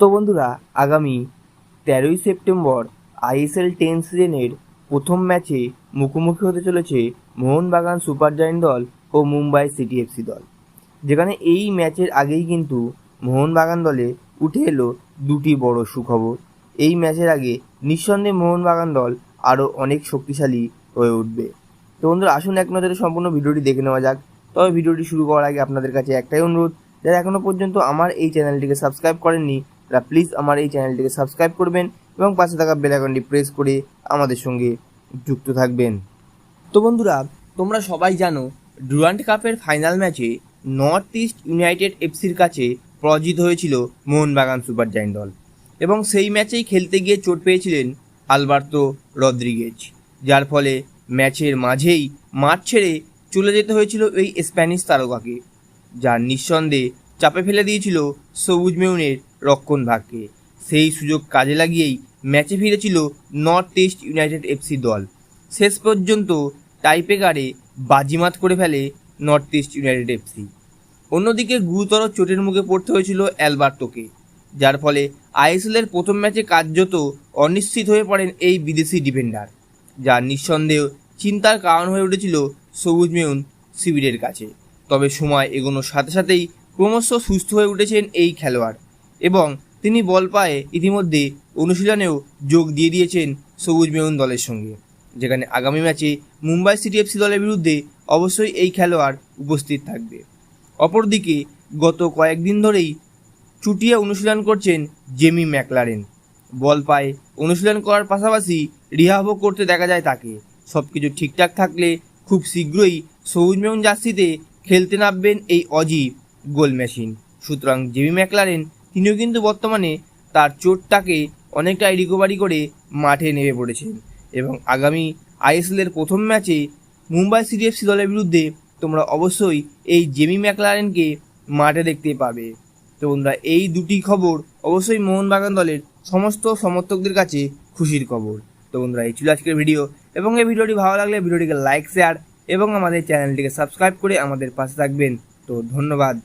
তো বন্ধুরা, আগামী তেরোই সেপ্টেম্বর আইএসএল টেন সিজনের প্রথম ম্যাচে মুখোমুখি হতে চলেছে মোহনবাগান সুপার জায়েন্ট দল ও মুম্বাই সিটি এফসি দল। যেখানে এই ম্যাচের আগেই কিন্তু মোহনবাগান দলে উঠে এলো দুটি বড় সুখবর। এই ম্যাচের আগে নিঃসন্দেহে মোহনবাগান দল আরও অনেক শক্তিশালী হয়ে উঠবে। তো বন্ধুরা, আসুন এক নজরে সম্পূর্ণ ভিডিওটি দেখে নেওয়া যাক। তবে ভিডিওটি শুরু করার আগে আপনাদের কাছে একটাই অনুরোধ, যারা এখনও পর্যন্ত আমার এই চ্যানেলটিকে সাবস্ক্রাইব করেননি তারা প্লিজ আমার এই চ্যানেলটিকে সাবস্ক্রাইব করবেন এবং পাশে থাকা বেল আইকনটি প্রেস করে আমাদের সঙ্গে যুক্ত থাকবেন। তো বন্ধুরা, তোমরা সবাই জানো ডুরান্ট কাপের ফাইনাল ম্যাচে নর্থ ইস্ট ইউনাইটেড এফসির কাছে পরাজিত হয়েছিল মোহনবাগান সুপার জায়েন্ট দল এবং সেই ম্যাচেই খেলতে গিয়ে চোট পেয়েছিলেন আলবার্তো রদ্রিগেজ, যার ফলে ম্যাচের মাঝেই মাঠ ছেড়ে চলে যেতে হয়েছিল এই স্প্যানিশ তারকাকে, যার নিঃসন্দেহে চাপে ফেলে দিয়েছিল সবুজ মেউনের রক্ষণ ভাগকে সেই সুযোগ কাজে লাগিয়েই ম্যাচে ফিরেছিল নর্থ ইস্ট ইউনাইটেড এফসি দল। শেষ পর্যন্ত টাইপেকারে বাজিমাত করে ফেলে নর্থ ইস্ট ইউনাইটেড এফসি। অন্যদিকে গুরুতর চোটের মুখে পড়তে হয়েছিল অ্যালবার্টোকে যার ফলে আইএসএলের প্রথম ম্যাচে কার্যত অনিশ্চিত হয়ে পড়েন এই বিদেশি ডিফেন্ডার, যা নিঃসন্দেহ চিন্তার কারণ হয়ে উঠেছিল সবুজ মেউন শিবিরের কাছে। তবে সময় এগোনোর সাথে সাথেই ক্রমশ সুস্থ হয়ে উঠেছেন এই খেলোয়াড়। এবং তিনি বল পায়ে ইতিমধ্যে অনুশীলনেও যোগ দিয়ে দিয়েছেন সবুজ মেউন দলের সঙ্গে, যেখানে আগামী ম্যাচে মুম্বাই সিটি এফসি দলের বিরুদ্ধে অবশ্যই এই খেলোয়াড় উপস্থিত থাকবে। অপরদিকে গত কয়েকদিন ধরেই চুটিয়ে অনুশীলন করছেন জেমি ম্যাকলারেন। বল পায়ে অনুশীলন করার পাশাপাশি রিহাবও করতে দেখা যায় তাকে। সব কিছু ঠিকঠাক থাকলে খুব শীঘ্রই সবুজ মেউন জার্সিতে খেলতে নামবেন এই অজি গোল মেশিন সুতরাং জেমি ম্যাকলারেন তিনিও কিন্তু বর্তমানে তার চোটটাকে অনেকটাই রিকভারি করে মাঠে নেমে পড়েছেন। এবং আগামী আইএসএলের প্রথম ম্যাচে মুম্বাই সিটিএফসি দলের বিরুদ্ধে তোমরা অবশ্যই এই জেমি ম্যাকলারেনকে মাঠে দেখতে পাবে। তো বন্ধুরা, এই দুটি খবর অবশ্যই মোহনবাগান দলের সমস্ত সমর্থকদের কাছে খুশির খবর। তো বন্ধুরা, এই ছিল আজকের ভিডিও। এবং এই ভিডিওটি ভালো লাগলে ভিডিওটিকে লাইক, শেয়ার এবং আমাদের চ্যানেলটিকে সাবস্ক্রাইব করে আমাদের পাশে থাকবেন। তো ধন্যবাদ।